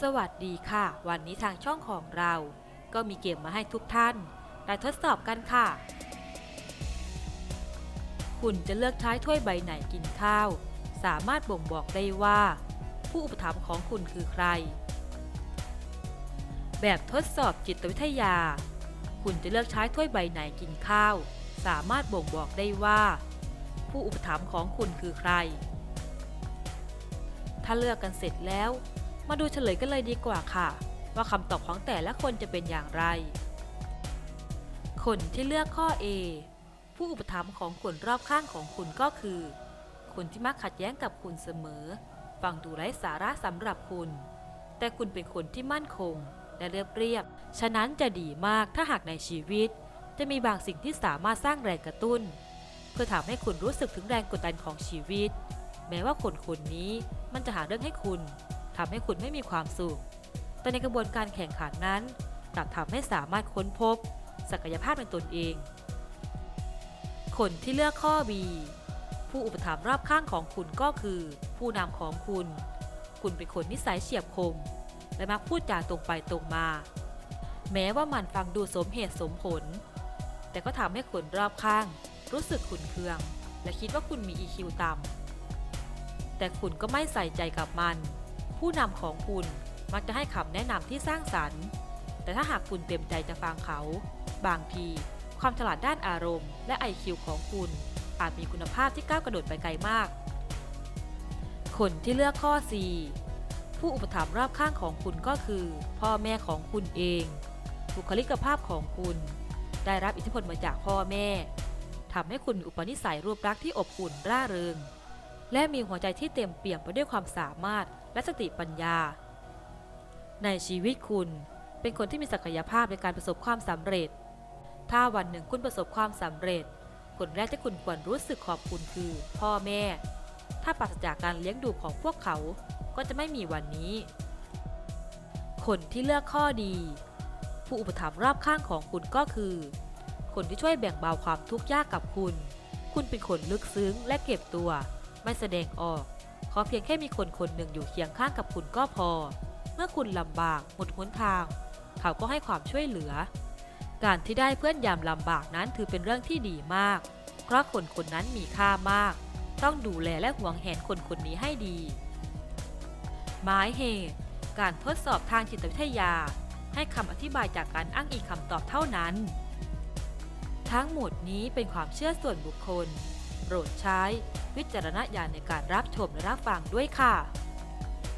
สวัสดีค่ะ วันนี้ทางช่องของเรา ก็มีเกมมาให้ทุกท่าน ได้ทดสอบกันค่ะ คุณจะเลือกใช้ถ้วยใบไหนกินข้าว สามารถบ่งบอกได้ว่า ผู้อุปถัมภ์ของคุณคือใคร แบบทดสอบจิตวิทยา คุณจะเลือกใช้ถ้วยใบไหนกินข้าว สามารถบ่งบอกได้ว่า ผู้อุปถัมภ์ของคุณคือใคร ถ้าเลือกกันเสร็จแล้ว มาดูเฉลยกันเลยดีกว่าค่ะ ว่าคำตอบของแต่ละคนจะเป็นอย่างไร คนที่เลือกข้อ A ผู้อุปถัมภ์ของคนรอบข้างของคุณก็คือ คนที่มักขัดแย้งกับคุณเสมอ ฟังดูไร้สาระสำหรับคุณ แต่คุณเป็นคนที่มั่นคง และเรียบเรียบ ฉะนั้นจะดีมากถ้าหากในชีวิต จะมีบางสิ่งที่สามารถสร้างแรงกระตุ้น เพื่อทำให้คุณรู้สึกถึงแรงกดดันของชีวิต แม้ว่าคนคนนี้มันจะหาเรื่องให้คุณ ทำให้คุณไม่มีความสุข แต่ในกระบวนการแข่งขันนั้นกลับทำให้สามารถค้นพบ ศักยภาพในตนเอง คนที่เลือกข้อ B ผู้อุปถัมภ์รอบข้างของคุณก็คือ ผู้นำของคุณ คุณเป็นคนนิสัยเฉียบคม และมักพูดจาตรงไปตรงมา แม้ว่ามันฟังดูสมเหตุสมผล แต่ก็ทำให้คนรอบข้าง รู้สึกขุนเคือง และคิดว่าคุณมี EQ ต่ำแต่คุณก็ไม่ใส่ใจกับมัน ผู้นำของคุณมักจะให้คำแนะนำที่สร้างสรรค์ แต่ถ้าหากคุณเต็มใจจะฟังเขา บางที ความฉลาดด้านอารมณ์และ IQ ของคุณ อาจมีคุณภาพที่ก้าวกระโดดไปไกลมาก คนที่เลือกข้อ C ผู้อุปถัมภ์รอบข้างของคุณก็คือ พ่อแม่ของคุณเอง บุคลิกภาพของคุณ ได้รับอิทธิพลมาจากพ่อแม่ทำให้คุณอุปนิสัยรูปลักษณ์ที่อบอุ่นร่าเริง และมีหัวใจที่เต็มเปี่ยมไปด้วยความสามารถและสติปัญญา ในชีวิตคุณเป็นคนที่มีศักยภาพในการประสบความสำเร็จ ถ้าวันหนึ่งคุณประสบความสำเร็จ คนแรกที่คุณควรรู้สึกขอบคุณคือ พ่อแม่ ถ้าปราศจากการเลี้ยงดูของพวกเขา ก็จะไม่มีวันนี้ คนที่เลือกข้อดี ผู้อุปถัมภ์รอบข้างของคุณก็คือ คนที่ช่วยแบ่งเบาความทุกข์ยากกับคุณ คุณเป็นคนลึกซึ้งและเก็บตัว ไม่แสดงออก ขอเพียงแค่มีคนคนหนึ่งอยู่เคียงข้างกับคุณก็พอ เมื่อคุณลำบากหมดหนทาง เขาก็ให้ความช่วยเหลือ การที่ได้เพื่อนยามลำบากนั้นถือเป็นเรื่องที่ดีมาก เพราะคนคนนั้นมีค่ามาก ต้องดูแลและห่วงแหนคนคนนี้ให้ดี หมายเหตุการทดสอบทางจิตวิทยา ให้คำอธิบายจากการอ้างอิงคำตอบเท่านั้น ทั้งหมดนี้เป็นความเชื่อส่วนบุคคล โปรดใช้ วิจารณญาณในการรับชมและรับฟังด้วยค่ะ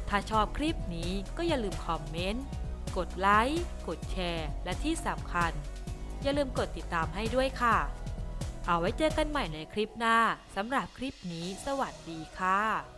ถ้าชอบคลิปนี้ก็อย่าลืมคอมเมนต์ กดไลค์ กดแชร์ และที่สำคัญ อย่าลืมกดติดตามให้ด้วยค่ะ เอาไว้เจอกันใหม่ในคลิปหน้าสำหรับคลิปนี้ สวัสดีค่ะ